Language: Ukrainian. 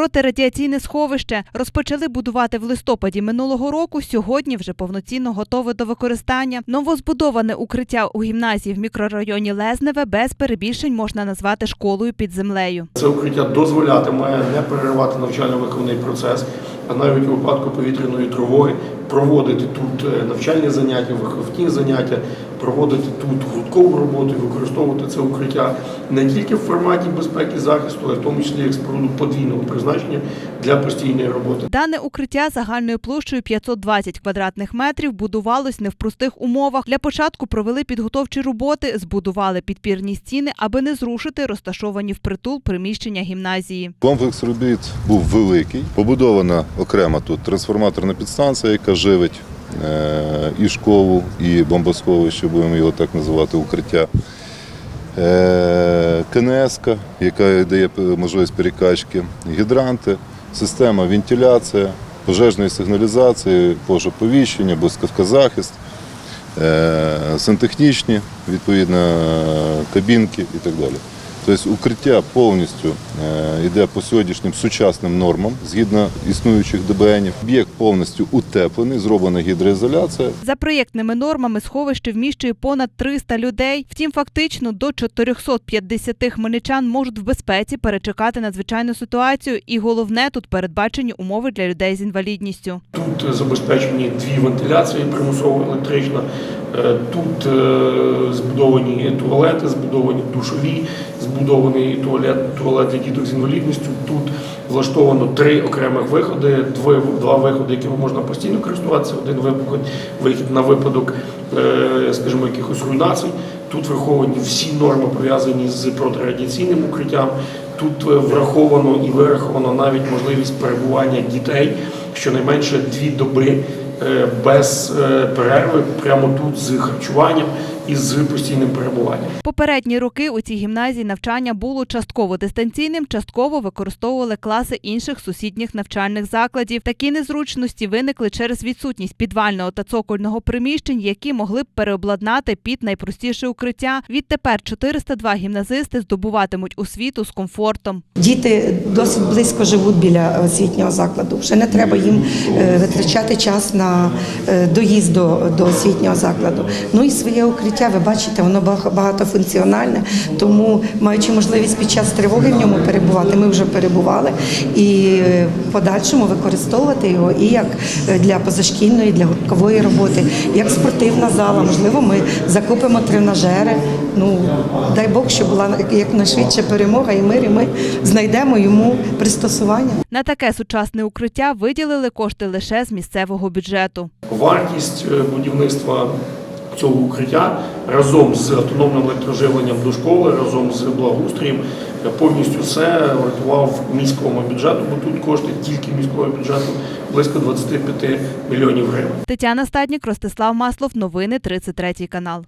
Протирадіаційне сховище розпочали будувати в листопаді минулого року. Сьогодні вже повноцінно готове до використання. Новозбудоване укриття у гімназії в мікрорайоні Лезневе без перебільшень можна назвати школою під землею. Це укриття дозволятиме не переривати навчально-виховний процес, а навіть у випадку повітряної тривоги проводити тут е, навчальні заняття, виховні заняття, проводити тут гурткову роботу і використовувати це укриття не тільки в форматі безпеки захисту, а й в тому числі як споруду подвійного призначення для постійної роботи. Дане укриття загальною площею 520 квадратних метрів будувалось не в простих умовах. Для початку провели підготовчі роботи, збудували підпірні стіни, аби не зрушити розташовані впритул приміщення гімназії. Комплекс робіт був великий. Побудована окрема тут трансформаторна підстанція, яка живить е, і школу, і бомбосховище, будемо його так називати, укриття. Е, КНС, яка дає можливість перекачки, гідранти, система вентиляції, пожежної сигналізації, пожежоповіщення, блискавкозахист, е, сантехнічні, відповідно, кабінки і так далі. Тобто укриття повністю е, йде по сьогоднішнім сучасним нормам згідно існуючих ДБНів. Об'єкт повністю утеплений, зроблена гідроізоляція. За проєктними нормами сховище вміщує понад 300 людей. Втім, фактично до 450 хмельничан можуть в безпеці перечекати надзвичайну ситуацію. І головне тут передбачені умови для людей з інвалідністю. Тут забезпечені дві вентиляції примусово електрична. Е, Тут е, збудовані туалети, збудовані душові, збудований туалет, туалет для діток з інвалідністю. Тут влаштовано три окремих виходи, два, два виходи, якими можна постійно користуватися. Один випадок, вихід на випадок, е, скажімо, якихось руйнацій. Тут враховані всі норми пов'язані з протирадіаційним укриттям. Тут е, враховано і вираховано навіть можливість перебування дітей щонайменше дві доби е, без перерви, прямо тут з харчуванням і з постійним перебуванням. Попередні роки у цій гімназії навчання було частково дистанційним, частково використовували класи інших сусідніх навчальних закладів. Такі незручності виникли через відсутність підвального та цокольного приміщень, які могли б переобладнати під найпростіше укриття. Відтепер 402 гімназисти здобуватимуть освіту з комфортом. Діти досить близько живуть біля освітнього закладу. Вже не треба їм е, витрачати час на е, доїзд до, до освітнього закладу. Ну і своє укриття, ви бачите, воно бага- багатофункціональне, тому маючи можливість під час тривоги в ньому перебувати, ми вже перебували і е, в подальшому використовувати його і як е, для позашкільної, для гурткової роботи, як спортивна зала. Можливо, ми закупимо тренажери. Ну дай Бог, щоб була якнайшвидше перемога, і мир, і ми знайдемо йому пристосування. На таке сучасне укриття виділили кошти лише з місцевого бюджету. Вартість е, будівництва цього укриття разом з автономним електроживленням до школи, разом з благоустроєм повністю все врятував міському бюджету, бо тут кошти тільки міського бюджету близько 25 мільйонів гривень. Тетяна Стаднік, Ростислав Маслов. Новини 33 канал.